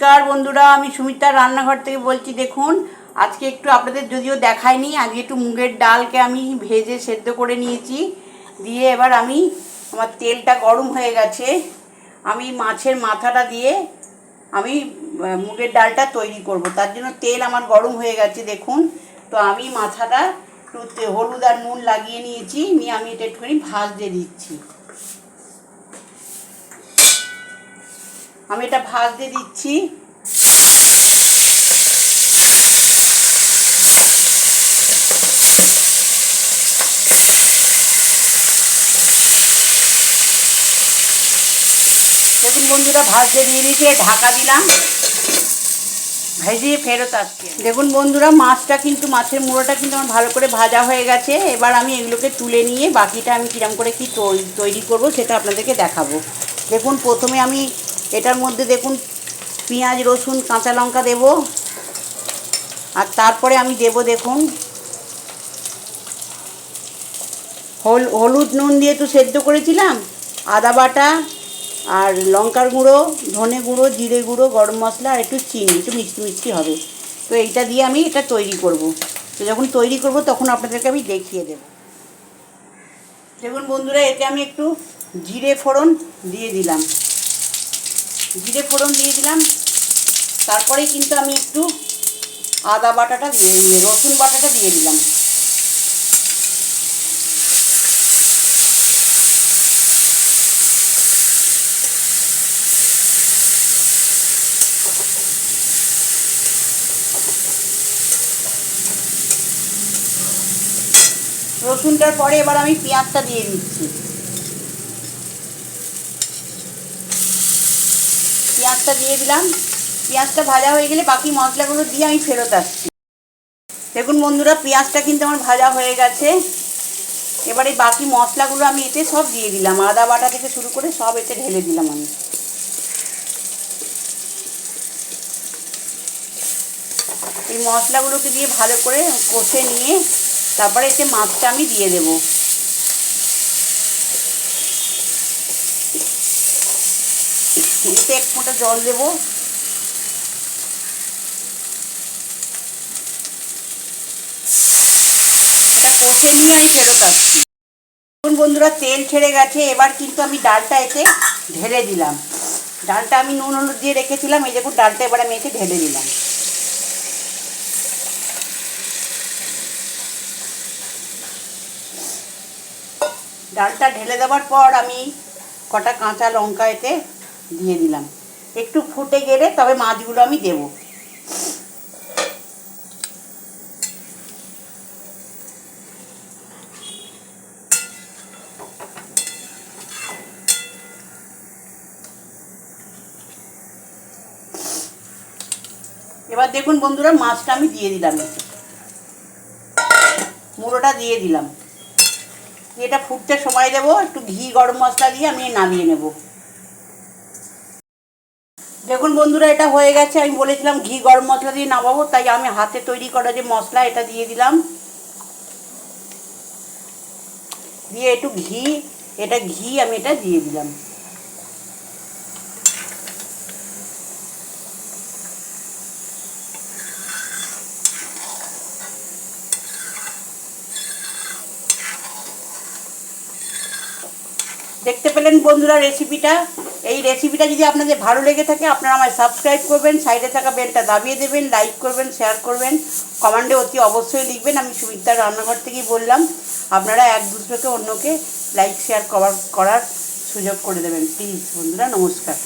নমস্কার বন্ধুরা, আমি সুমিতার রান্নাঘর থেকে বলছি, দেখুন, আজকে একটু আপনাদের যদিও দেখায়নি আজকে একটু মুগের ডালকে আমি ভেজে সেদ্ধ করে নিয়েছি। দিয়ে এবার আমি, আমার তেলটা গরম হয়ে গেছে, আমি মাছের মাথাটা দিয়ে আমি মুগের ডালটা তৈরি করব। তার জন্য তেল আমার গরম হয়ে গেছে, দেখুন। তো আমি মাথাটা একটু হলুদ আর নুন লাগিয়ে নিয়েছি, নিয়ে আমি এটা একটুখানি ভাজ দিয়ে দিচ্ছি। আমি এটা ভাজ দিয়ে দিচ্ছি। দেখুন বন্ধুরা ভাজতে দিয়ে দিয়েছি ঢাকা দিলাম। ভেজিয়ে ফেরত আসছে দেখুন বন্ধুরা, মাছটা কিন্তু, মাছের মুড়োটা কিন্তু আমার ভালো করে ভাজা হয়ে গেছে। এবার আমি এগুলোকে তুলে নিয়ে বাকিটা আমি কিরম করে কি তৈরি করব সেটা আপনাদেরকে দেখাবো। দেখুন, প্রথমে আমি এটার মধ্যে দেখুন পেঁয়াজ, রসুন, কাঁচা লঙ্কা দেব। আর তারপরে আমি দেব দেখুন হল, হলুদ নুন দিয়ে তো সেদ্ধ করেছিলাম। আদা বাটা আর লঙ্কার গুঁড়ো, ধনে গুঁড়ো, জিরে গুঁড়ো, গরম মশলা আর একটু চিনি, একটু মিষ্টি মিষ্টি হবে। তো এইটা দিয়ে আমি এটা তৈরি করব। তো যখন তৈরি করব তখন আপনাদেরকে আমি দেখিয়ে দেব। দেখুন বন্ধুরা, এতে আমি একটু জিরে ফোড়ন দিয়ে দিলাম। জিরে ফোড়ন দিয়ে দিলাম। তারপরে কিন্তু আমি একটু আদা বাটাটা দিয়ে রসুন বাটাটা দিয়ে দিলাম। রসুনটার পরে এবার আমি পেঁয়াজটা দিয়ে দিচ্ছি। পেঁয়াজটা দিয়ে দিলাম। পেঁয়াজটা ভাজা হয়ে গেলে বাকি মশলাগুলো দিয়ে আমি ফেরত আসছি। দেখুন বন্ধুরা, পেঁয়াজটা কিন্তু আমার ভাজা হয়ে গেছে। এবারে বাকি মশলাগুলো আমি এতে সব দিয়ে দিলাম। আদা বাটা থেকে শুরু করে সব এতে ঢেলে দিলাম আমি। এই মশলাগুলোকে দিয়ে ভালো করে কষে নিয়ে তারপরে এতে মাছটা আমি দিয়ে দেবো। এতে এক ফোঁটা জল দেবো। কষে নিয়ে আমি ফেরত আসছি। দেখুন বন্ধুরা, তেল ছেড়ে গেছে, এবার কিন্তু আমি ডালটা এতে ঢেলে দিলাম। ডালটা আমি নুন হলুদ দিয়ে রেখেছিলাম, এই দেখুন ডালটা এবার আমি এতে ঢেলে দিলাম। ডালটা ঢেলে দেওয়ার পর আমি কটা কাঁচা লঙ্কা এতে দিয়ে দিলাম। একটু ফুটে গেলে তবে মাছগুলো আমি দেবো। এবার দেখুন বন্ধুরা, মাছটা আমি দিয়ে দিলাম মুড়োটা দিয়ে দিলাম। এটা ফুটতে সময় দেবো, একটু ঘি গরম মশলা দিয়ে আমি নামিয়ে নেব। দেখুন বন্ধুরা, এটা হয়ে গেছে। আমি বলেছিলাম ঘি, গরম মশলা দিয়ে নামাবো, তাই আমি হাতে তৈরি করা যে মশলা, এটা দিয়ে দিলাম। দিয়ে একটু ঘি, এটা ঘি আমি এটা দিয়ে দিলাম। দেখতে পেলেন বন্ধুরা রেসিপিটা এই রেসিপিটা যদি আপনাদের ভালো লেগে থাকে, আপনারা আমায় সাবস্ক্রাইব করবেন সাইডে থাকা বেলটা দাবিয়ে দেবেন লাইক করবেন শেয়ার করবেন। কমেন্টে অতি অবশ্যই লিখবেন, আমি সুমিতার রান্নাঘর থেকেই বললাম, আপনারা এক দুসরাকে অন্যকে লাইক শেয়ার করার সুযোগ করে দেবেন। প্লিজ বন্ধুরা, নমস্কার।